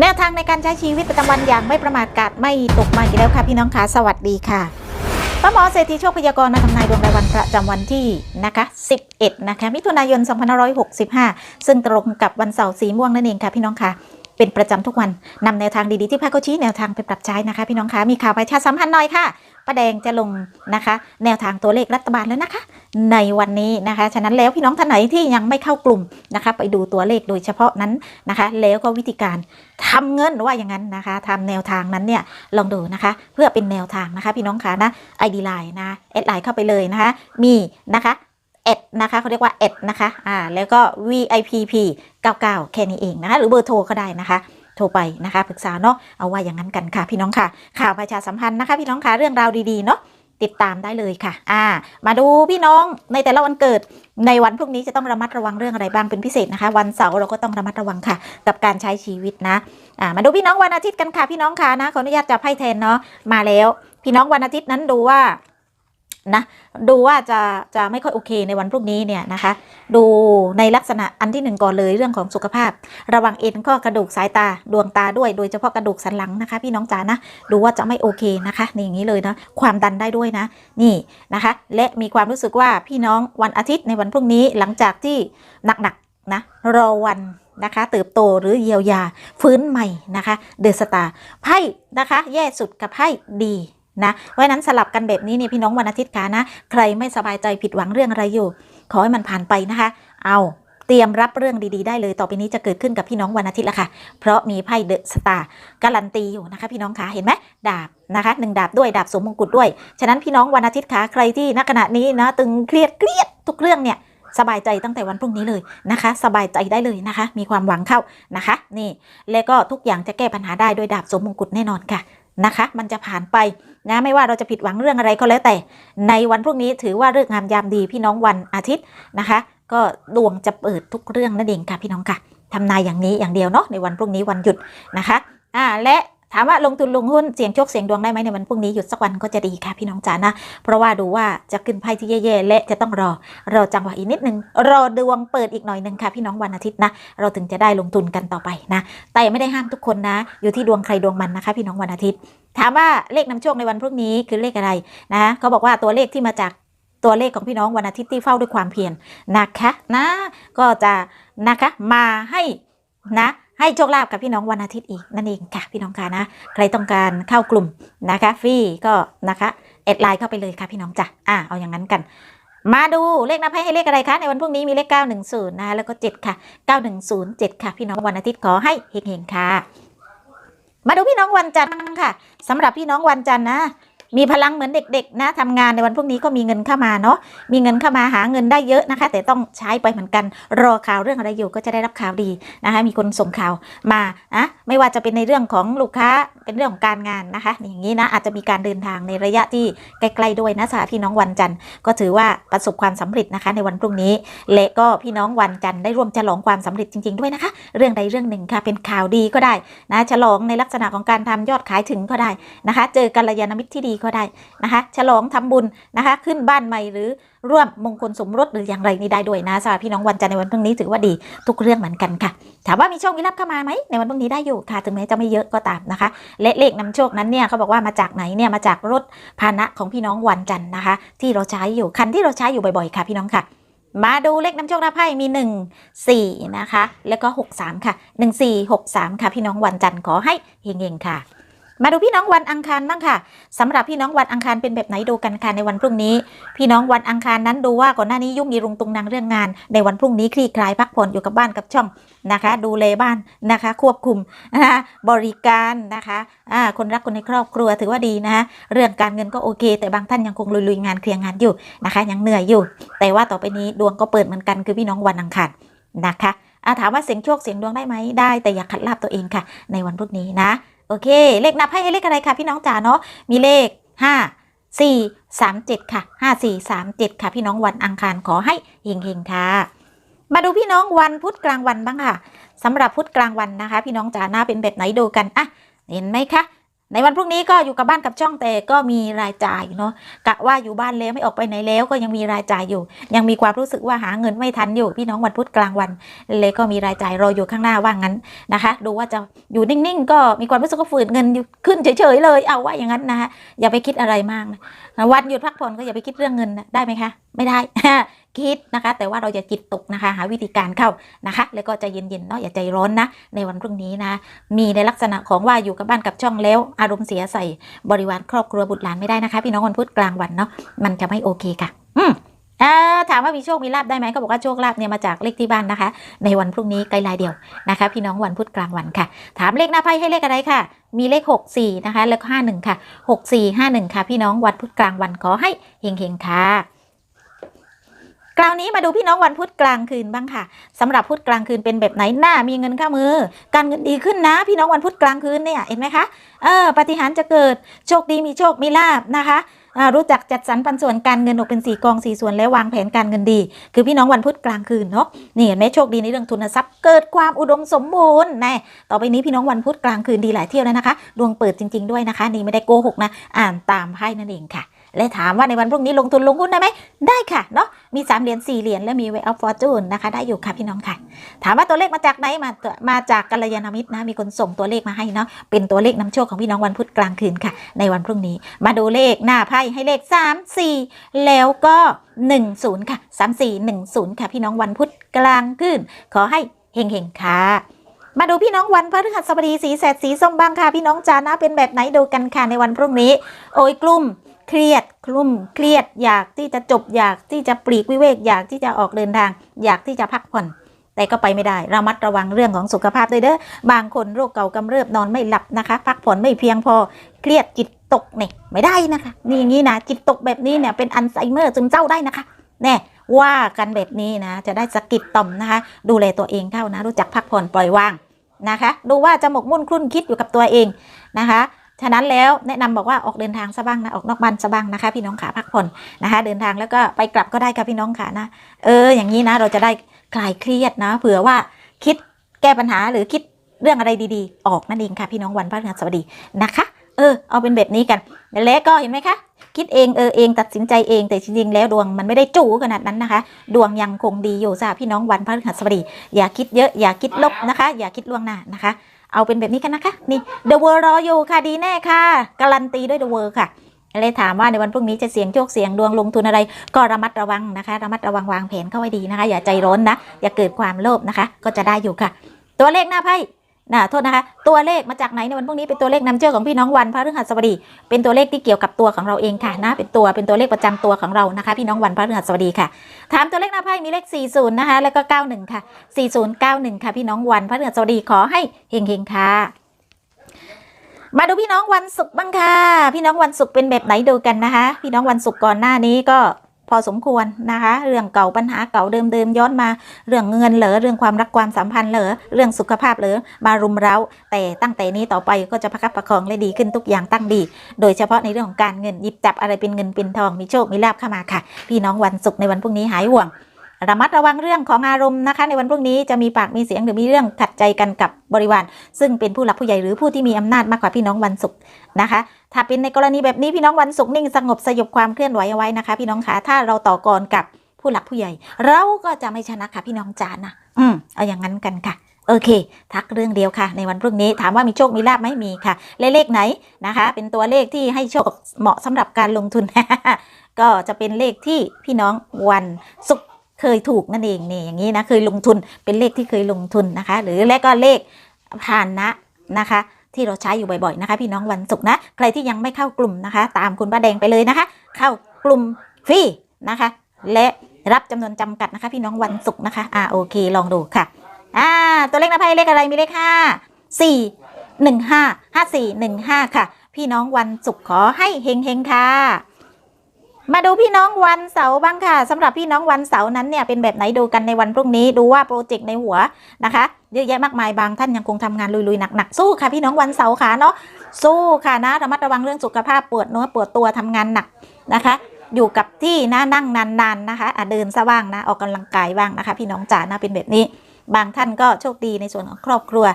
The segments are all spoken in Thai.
แนวทางในการใช้ชีวิตประจำวันอย่างไม่ประมาทกาดไม่ตกมาอีกแล้วค่ะพี่น้องคะสวัสดีค่ะป้าหมอเศรษฐีโชคพยากรณ์มาทำนายดวงรายวันประจำวันที่นะคะ 11 นะคะ มิถุนายน 2565 ซึ่งตรงกับวันเสาร์สีม่วงนั่นเองค่ะพี่น้องค่ะ เป็นประจำทุกวันนำแนวทางดีๆที่พาเขาชี้แนวทางไปปรับใช้นะคะ พี่น้องคะมีข่าวประชาสัมพันธ์หน่อยค่ะป้าแดงจะลงนะคะ แนวทางตัวเลขรัฐบาลแล้วนะคะ ในวันนี้นะคะ ฉะนั้นแล้วพี่น้องท่านไหนที่ยังไม่เข้ากลุ่มนะคะ ไปดูตัวเลขโดยเฉพาะนั้นนะคะ แล้วก็วิธีการทำเงินว่าอย่างนั้นนะคะทำแนวทางนั้นเนี่ยลองดูนะคะ เพื่อเป็นแนวทางนะคะ พี่น้องคะนะ ID Line นะแอดไลน์เข้าไปเลยนะคะ มีนะคะ แอดนะคะเขาเรียกว่าแอดนะคะอ่าแล้วก็ VIPP 99แค่นี้เองนะคะหรือเบอร์โทรก็ได้นะคะโทรไปนะคะปรึกษาเนาะเอาว่าอย่างนั้นกันค่ะพี่น้องค่ะ ข่าวประชาสัมพันธ์นะคะพี่น้องค่ะเรื่องราวดีๆเนาะติดตามได้เลยค่ะ อ่า มาดูพี่น้องในแต่ละวันเกิดในวันพรุ่งนี้จะต้องระมัดระวังเรื่องอะไรบ้างเป็นพิเศษนะคะ วันเสาร์เราก็ต้องระมัดระวังค่ะ กับการใช้ชีวิตนะ อ่า มาดูพี่น้องวันอาทิตย์กันค่ะพี่น้องค่ะนะขออนุญาตจับไพ่แทนเนาะมาแล้ว พี่น้องวันอาทิตย์นั้นดูว่า นะดูว่าจะจะไม่ค่อยโอเคในวันพรุ่งนี้เนี่ยนะคะ ดูในลักษณะอันที่หนึ่งก่อนเลยเรื่องของสุขภาพ ระวังเอ็นข้อกระดูกสายตาดวงตาด้วย โดยเฉพาะกระดูกสันหลังนะคะ พี่น้องจ๋านะดูว่าจะไม่โอเคนะคะนี่อย่างนี้เลยนะความดันได้ด้วยนะนี่นะคะ และมีความรู้สึกว่าพี่น้องวันอาทิตย์ในวันพรุ่งนี้หลังจากที่หนักๆนะรอวันนะคะเติบโตหรือเยียวยาฟื้นใหม่นะคะ เดอะสตาร์ไพ่นะคะ แย่สุดกับไพ่ดี นะเพราะนั้นสลับกันแบบนี้นี่พี่น้องวันอาทิตย์ค่ะนะ ใครไม่สบายใจผิดหวังเรื่องอะไรอยู่ ขอให้มันผ่านไปนะคะ เอาเตรียมรับเรื่องดีๆ ได้เลยต่อไปนี้จะเกิดขึ้นกับพี่น้องวันอาทิตย์ละค่ะ เพราะมีไพ่เดอะสตาร์การันตีอยู่นะคะพี่น้องคะเห็นไหมดาบนะคะหนึ่งดาบด้วยดาบสวมมงกุฎด้วย ฉะนั้นพี่น้องวันอาทิตย์คะใครที่ณขณะนี้นะตึงเครียดเครียดทุกเรื่องเนี่ยสบายใจตั้งแต่วันพรุ่งนี้เลยนะคะ สบายใจได้เลยนะคะ มีความหวังเข้านะคะ นี่ แล้วก็ทุกอย่างจะแก้ปัญหาได้โดวยดาบสวมมงกุฎแน่นอนค่ะ นะคะ มันจะผ่านไปนะไม่ว่าเราจะผิดหวังเรื่องอะไรก็แล้วแต่ ในวันพรุ่งนี้ถือว่าเรื่องงามยามดีพี่น้องวันอาทิตย์นะคะ ก็ดวงจะเปิดทุกเรื่องนั่นเองค่ะพี่น้องค่ะทำนายอย่างนี้อย่างเดียวเนาะในวันพรุ่งนี้วันหยุดนะคะอ่าและ ถามว่าลงทุนลงหุ้นเสี่ยงโชคเสี่ยงดวงได้ไหมในวันพรุ่งนี้หยุดสักวันก็จะดีค่ะพี่น้องจ๋านะ เพราะว่าดูว่าจะขึ้นไพ่ที่แย่ๆและจะต้องรอรอจังหวะอีกนิดนึงรอดวงเปิดอีกหน่อยนึงค่ะพี่น้องวันอาทิตย์นะ เราถึงจะได้ลงทุนกันต่อไปนะ แต่ไม่ได้ห้ามทุกคนนะ อยู่ที่ดวงใครดวงมันนะคะ พี่น้องวันอาทิตย์ ถามว่าเลขนำโชคในวันพรุ่งนี้คือเลขอะไรนะเขาบอกว่าตัวเลขที่มาจากตัวเลขของพี่น้องวันอาทิตย์ที่เฝ้าด้วยความเพียรนะคะนะ ก็จะนะคะมาให้นะ ให้โชคลาภกับพี่น้องวันอาทิตย์อีกนั่นเองค่ะพี่น้องค่ะนะ ใครต้องการเข้ากลุ่มนะคะฟรีก็นะคะแอดไลน์เข้าไปเลยค่ะพี่น้องจ้ะอ่าเอาอย่างนั้นกัน มาดูเลขนับให้ให้เลขอะไรคะในวันพรุ่งนี้มีเลข 910นะคะแล้วก็ 7 ค่ะ 9107 ค่ะ พี่น้องวันอาทิตย์ขอให้เฮงๆค่ะ มาดูพี่น้องวันจันทร์ค่ะสำหรับพี่น้องวันจันทร์นะ มีพลังเหมือนเด็กๆนะทำงานในวันพรุ่งนี้ก็มีเงินเข้ามาเนาะมีเงินเข้ามาหาเงินได้เยอะนะคะ แต่ต้องใช้ไปเหมือนกันรอข่าวเรื่องอะไรอยู่ก็จะได้รับข่าวดีนะคะ มีคนส่งข่าวมาอะไม่ว่าจะเป็นในเรื่องของลูกค้าเป็นเรื่องของการงานนะคะ อย่างนี้นะอาจจะมีการเดินทางในระยะที่ใกล้ๆด้วยนะสำหรับพี่น้องวันจันทร์ก็ถือว่าประสบความสำเร็จนะคะ ในวันพรุ่งนี้ และก็พี่น้องวันจันทร์ได้ร่วมฉลองความสำเร็จจริง ๆด้วยนะคะ เรื่องใดเรื่องหนึ่งค่ะเป็นข่าวดีก็ได้นะฉลองในลักษณะของการทำยอดขายถึงก็ได้นะคะ เจอกัลยาณมิตรที่ดีก็ได้นะคะ ฉลองทำบุญนะคะ ขึ้นบ้านใหม่หรือร่วมมงคลสมรสหรืออย่างไรนี่ได้ด้วยนะสำหรับพี่น้องวันจันทร์ในวันพรุ่งนี้ถือว่าดีทุกเรื่องเหมือนกันค่ะ ถามว่ามีโชคมีลาภเข้ามาไหมในวันพรุ่งนี้ได้อยู่ค่ะ ถึงแม้จะไม่เยอะก็ตามนะคะ และเลขนำโชคนั้นเนี่ยเขาบอกว่ามาจากไหนเนี่ยมาจากรถพาหนะของพี่น้องวันจันทร์นะคะ ที่เราใช้อยู่คันที่เราใช้อยู่บ่อยๆค่ะ พี่น้องค่ะมาดูเลขนำโชครับไพ่มี 1 4 นะคะ แล้วก็ 6 3 ค่ะ 1 4 6 3 ค่ะ พี่น้องวันจันทร์ขอให้เฮงๆค่ะ มาดูพี่น้องวันอังคารบ้างค่ะสำหรับพี่น้องวันอังคารเป็นแบบไหนดูกันค่ะในวันพรุ่งนี้ พี่น้องวันอังคารนั้นดูว่าก่อนหน้านี้ยุ่งยีรุงตุงนางเรื่องงาน ในวันพรุ่งนี้คลี่คลายพักผ่อนอยู่กับบ้านกับช่องนะคะ ดูแลบ้านนะคะ ควบคุมนะคะบริการนะคะอ่าคนรักคนในครอบครัวถือว่าดีนะคะเรื่องการเงินก็โอเค แต่บางท่านยังคงลุยๆงานเคลียร์งานอยู่นะคะ ยังเหนื่อยอยู่ แต่ว่าต่อไปนี้ดวงก็เปิดเหมือนกันคือพี่น้องวันอังคารนะคะอะถามว่าเสียงโชคเสียงดวงได้ไหมได้แต่อย่าขัดลาบตัวเองค่ะ ในวันพรุ่งนี้นะ โอเค เลขนับให้เลขอะไรคะพี่น้องจ๋าเนาะมีเลข 5 4 3 7 ค่ะ 5 4 3 7 ค่ะ พี่น้องวันอังคารขอให้เฮงๆค่ะ มาดูพี่น้องวันพุธกลางวันบ้างค่ะสำหรับพุธกลางวันนะคะ พี่น้องจ๋าหน้าเป็นแบบไหนดูกันอะเห็นไหมคะ ในวันพรุ่งนี้ก็อยู่กับบ้านกับช่องแต่ก็มีรายจ่ายเนาะกะว่าอยู่บ้านแล้วไม่ออกไปไหนแล้วก็ยังมีรายจ่ายอยู่ ยังมีความรู้สึกว่าหาเงินไม่ทันอยู่ พี่น้องวันพุธกลางวันเลยก็มีรายจ่ายรออยู่ข้างหน้าว่างั้นนะคะ ดูว่าจะอยู่นิ่งๆ ก็มีความรู้สึกว่าฝืนเงินอยู่ขึ้นเฉยๆเลย เอาว่าอย่างนั้นนะคะอย่าไปคิดอะไรมากนะวันหยุดพักผ่อนก็อย่าไปคิดเรื่องเงินนะได้ไหมคะ ไม่ได้ คิดนะคะ แต่ว่าเราจะจิตตกนะคะ หาวิธีการเข้านะคะ แล้วก็ใจเย็นๆเนาะอย่าใจร้อนนะ ในวันพรุ่งนี้นะ มีในลักษณะของว่าอยู่กับบ้านกับช่องแล้ว อารมณ์เสียใส่บริวารครอบครัวบุตรหลานไม่ได้นะคะ พี่น้องวันพุธกลางวันเนาะมันจะไม่โอเคค่ะ อืมถามว่ามีโชค มีลาบได้ไหมเขาบอกว่าโชคลาบเนี่ยมาจากเลขที่บ้านนะคะ ในวันพรุ่งนี้ไกลลายเดียวนะคะ พี่น้องวันพุธกลางวันค่ะ ถามเลขหน้าไพ่ให้เลขอะไรค่ะ มีเลข 6 4 นะคะ แล้วก็ 51 ค่ะ 6 4 5 1 ค่ะ พี่น้องวันพุธกลางวันขอให้เฮงๆค่ะ คราวนี้มาดูพี่น้องวันพุธกลางคืนบ้างค่ะสำหรับพุธกลางคืนเป็นแบบไหนหน้ามีเงินเข้ามือ การเงินดีขึ้นนะ พี่น้องวันพุธกลางคืนเนี่ยเห็นไหมคะเออปฏิหารจะเกิดโชคดีมีโชคมีลาบนะคะรู้จักจัดสรรปันส่วนการเงินออกเป็นสี่กองสี่ส่วนและวางแผนการเงินดี คือพี่น้องวันพุธกลางคืนเนาะนี่เห็นไหมโชคดีในเรื่องทุนทรัพย์เกิดความอุดมสมบูรณ์แน่ต่อไปนี้พี่น้องวันพุธกลางคืนดีหลายเที่ยวแล้วนะคะ ดวงเปิดจริง ๆด้วยนะคะ นี่ไม่ได้โกหกนะ อ่านตามไพ่นั่นเองค่ะ และถามว่าในวันพรุ่งนี้ลงทุนลงหุ้นได้ไหมได้ค่ะเนาะมี3เหรียญ4เหรียญและมี way of fortune นะคะ ได้อยู่ค่ะพี่น้องค่ะ ถามว่าตัวเลขมาจากไหนมามาจากกัลยาณมิตรนะมีคนส่งตัวเลขมาให้เนาะเป็นตัวเลขนำโชคของพี่น้องวันพุธกลางคืนค่ะ ในวันพรุ่งนี้ มาดูเลขหน้าไพ่ให้เลข 3 4 แล้วก็ 10 ค่ะ 3 4 1 0 ค่ะ พี่น้องวันพุธกลางคืนขอให้เฮงๆค่ะมาดูพี่น้องวันพฤหัสบดีสีแสดสีส้มบ้างค่ะ พี่น้องจานะเป็นแบบไหนดูกันค่ะในวันพรุ่งนี้ โอ้ยกลุ่ม เครียดกลุ่มเครียดอยากที่จะจบอยากที่จะปลีกวิเวกอยากที่จะออกเดินทาง อยากที่จะพักผ่อน แต่ก็ไปไม่ได้ระมัดระวังเรื่องของสุขภาพด้วยเด้อบางคนโรคเก่ากำเริบนอนไม่หลับนะคะ พักผ่อนไม่เพียงพอเครียดจิตตกเนี่ยไม่ได้นะคะ นี่อย่างนี้นะจิตตกแบบนี้เนี่ยเป็นอัลไซเมอร์ซึมเศร้าได้นะคะแน่ว่ากันแบบนี้นะ จะได้สกิดต่อมนะคะ ดูแลตัวเองเข้านะ รู้จักพักผ่อนปล่อยวางนะคะ ดูว่าจะหมกมุ่นคลุ่นคิดอยู่กับตัวเองนะคะ ฉะนั้นแล้วแนะนำบอกว่าออกเดินทางซะบ้างนะออกนอกบ้านซะบ้างนะคะ พี่น้องขาพักผ่อนนะคะ เดินทางแล้วก็ไปกลับก็ได้ค่ะพี่น้องขานะเอออย่างนี้นะเราจะได้คลายเครียดนะ เผื่อว่าคิดแก้ปัญหาหรือคิดเรื่องอะไรดีๆ ออกนั่นเองค่ะพี่น้องวันพระฤหัสบดีนะคะ เออ เอาเป็นแบบนี้กันแล้วก็เห็นไหมคะคิดเองเออเองตัดสินใจเองแต่จริงๆแล้วดวงมันไม่ได้จู่ขนาดนั้นนะคะ ดวงยังคงดีอยู่จ้าพี่น้องวันพระฤหัสบดี อย่าคิดเยอะอย่าคิดลบนะคะ อย่าคิดล่วงหน้านะคะ เอาเป็นแบบนี้กันนะคะ นี่ The World รออยู่ค่ะดีแน่ค่ะ การันตีด้วย The World ค่ะเลยถามว่าในวันพรุ่งนี้จะเสี่ยงโชคเสี่ยงดวงลงทุนอะไร ก็ระมัดระวังนะคะระมัดระวังวางแผนเข้าไว้ดีนะคะ อย่าใจร้อนนะ อย่าเกิดความโลภนะคะ ก็จะได้อยู่ค่ะ ตัวเลขหน้าไพ่ นะโทษนะคะ ตัวเลขมาจากไหนในวันพรุ่งนี้เป็นตัวเลขนำโชคของพี่น้องวันพระฤหัสบดี เป็นตัวเลขที่เกี่ยวกับตัวของเราเองค่ะนะ เป็นตัวเป็นตัวเลขประจำตัวของเรานะคะ พี่น้องวันพระฤหัสบดีค่ะ ถามตัวเลขหน้าไพ่มีเลข 40 นะคะ แล้วก็ 91 ค่ะ 4091 ค่ะ พี่น้องวันพระฤหัสบดีขอให้เฮงๆค่ะมาดูพี่น้องวันศุกร์บ้างค่ะ พี่น้องวันศุกร์เป็นแบบไหนดูกันนะคะ พี่น้องวันศุกร์ก่อนหน้านี้ก็ พอสมควรนะคะ เรื่องเก่าปัญหาเก่าเดิมๆย้อนมา เรื่องเงินเหลือเรื่องความรักความสัมพันธ์เหลือเรื่องสุขภาพเหลือมารุมเร้า แต่ตั้งแต่นี้ต่อไปก็จะประคับประคองและดีขึ้นทุกอย่างตั้งดี โดยเฉพาะในเรื่องของการเงินหยิบจับอะไรเป็นเงินเป็นทองมีโชคมีลาภเข้ามาค่ะ พี่น้องวันศุกร์ในวันพรุ่งนี้หายห่วง ระมัดระวังเรื่องของอารมณ์นะคะ ในวันพรุ่งนี้จะมีปากมีเสียงหรือมีเรื่องขัดใจกันกับบริวารซึ่งเป็นผู้หลักผู้ใหญ่หรือผู้ที่มีอำนาจมากกว่าพี่น้องวันศุกร์นะคะ ถ้าเป็นในกรณีแบบนี้พี่น้องวันศุกร์นิ่งสงบสยบความเคลื่อนไหวเอาไว้นะคะ พี่น้องคะถ้าเราต่อกรกับผู้หลักผู้ใหญ่ เราก็จะไม่ชนะค่ะพี่น้องจานะอืมเอาอย่างนั้นกันค่ะโอเค ทักเรื่องเดียวค่ะ ในวันพรุ่งนี้ถามว่ามีโชคมีลาบไหมมีค่ะ เลขเลขไหนนะคะ เป็นตัวเลขที่ให้โชคเหมาะสำหรับการลงทุน ก็จะเป็นเลขที่พี่น้องวันศุกร์ เคยถูกนั่นเองเนี่อย่างนี้นะเคยลงทุนเป็นเลขที่เคยลงทุนนะคะ หรือและก็เลขผ่านนะนะคะที่เราใช้อยู่บ่อยๆนะคะ พี่น้องวันศุกร์นะ ใครที่ยังไม่เข้ากลุ่มนะคะ ตามคุณป้าแดงไปเลยนะคะ เข้ากลุ่มฟรีนะคะ และรับจำนวนจำกัดนะคะ พี่น้องวันศุกร์นะคะอ่าโอเคลองดูค่ะอ่าตัวเลขนะไพ่เลขอะไรมีเลขห้าสี่หนึ่งห้าห้าสี่หนึ่งห้าค่ะ พี่น้องวันศุกร์ขอให้เฮงเฮงค่ะ มาดูพี่น้องวันเสาร์บ้างค่ะสำหรับพี่น้องวันเสาร์นั้นเนี่ยเป็นแบบไหนดูกันในวันพรุ่งนี้ดูว่าโปรเจกต์ในหัวนะคะเยอะแยะมากมายบางท่านยังคงทำงานลุยๆหนักๆสู้ค่ะพี่น้องวันเสาร์ค่ะเนาะสู้ค่ะนะระมัดระวังเรื่องสุขภาพปวดเนื้อปวดตัวทำงานหนักนะคะ อยู่กับที่นะนั่งนานๆนะคะอะเดินซะบ้างนะออกกำลังกายบ้างนะคะ พี่น้องจ๋านะเป็นแบบนี้ บางท่านก็โชคดีในส่วนของครอบครัว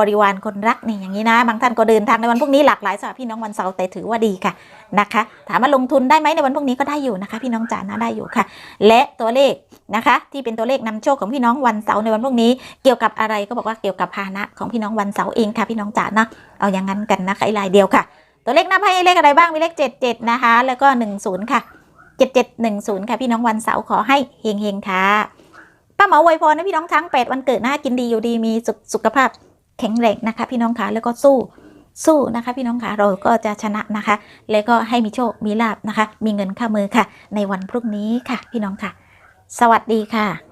บริวารคนรักนี่อย่างนี้นะ บางท่านก็เดินทางในวันพรุ่งนี้หลากหลายสำหรับพี่น้องวันเสาร์แต่ถือว่าดีค่ะนะคะ ถามว่าลงทุนได้ไหมในวันพรุ่งนี้ก็ได้อยู่นะคะ พี่น้องจ๋านะได้อยู่ค่ะ และตัวเลขนะคะ ที่เป็นตัวเลขนำโชคของพี่น้องวันเสาร์ในวันพรุ่งนี้ เกี่ยวกับอะไรก็บอกว่าเกี่ยวกับพาหนะของพี่น้องวันเสาร์เองค่ะ พี่น้องจ๋านะเอาอย่างนั้นกันนะคะไอ้ลายเดียวค่ะ ตัวเลขหน้าไพ่เลขอะไรบ้างมีเลข 77 นะคะ แล้วก็ 10 ค่ะ 7710 ค่ะพี่น้องวันเสาร์ขอให้เฮงๆค่ะป้าหมออวยพรให้พี่น้องทั้ง8วันเกิดนะกินดีอยู่ดีมีสุขภาพ แข็งแรงนะคะ พี่น้องคะแล้วก็สู้สู้นะคะพี่น้องคะเราก็จะชนะนะคะ แล้วก็ให้มีโชคมีลาบนะคะ มีเงินเข้ามือค่ะ ในวันพรุ่งนี้ค่ะ พี่น้องค่ะ สวัสดีค่ะ